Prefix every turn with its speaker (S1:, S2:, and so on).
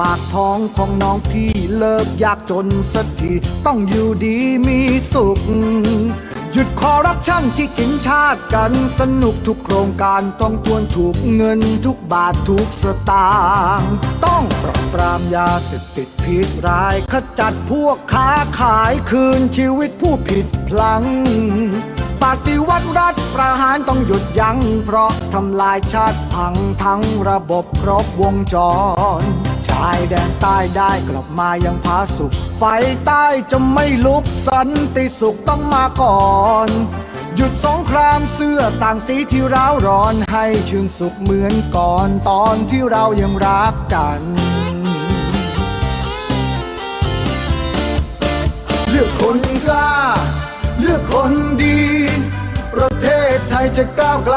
S1: ปากท้องของน้องพี่เลิกยากจนสักที ต้องอยู่ดีมีสุข หยุดคอร์รัปชันที่กินชาติกันสนุกทุกโครงการต้องทวนถูกเงินทุกบาททุกสตางค์ต้องปราบปรามยาเสพติดพิษร้าย ขจัดพวกค้าขายคืนชีวิตผู้ผิดพลังปฏิวัติรัฐประหารต้องหยุดยัง้งเพราะทำลายชาติพังทั้งระบบครบวงจร ชายแดนใต้ได้กลับมายังผาสุข ไฟใต้จะไม่ลุกสันติสุขต้องมาก่อน หยุดสงครามเสื้อต่างสีที่ร้าวร้อนให้ชื่นสุขเหมือนก่อนตอนที่เรายังรักกันเลือกคนกล้า เลือกคนดี ประเทศไทยจะก้าวไกล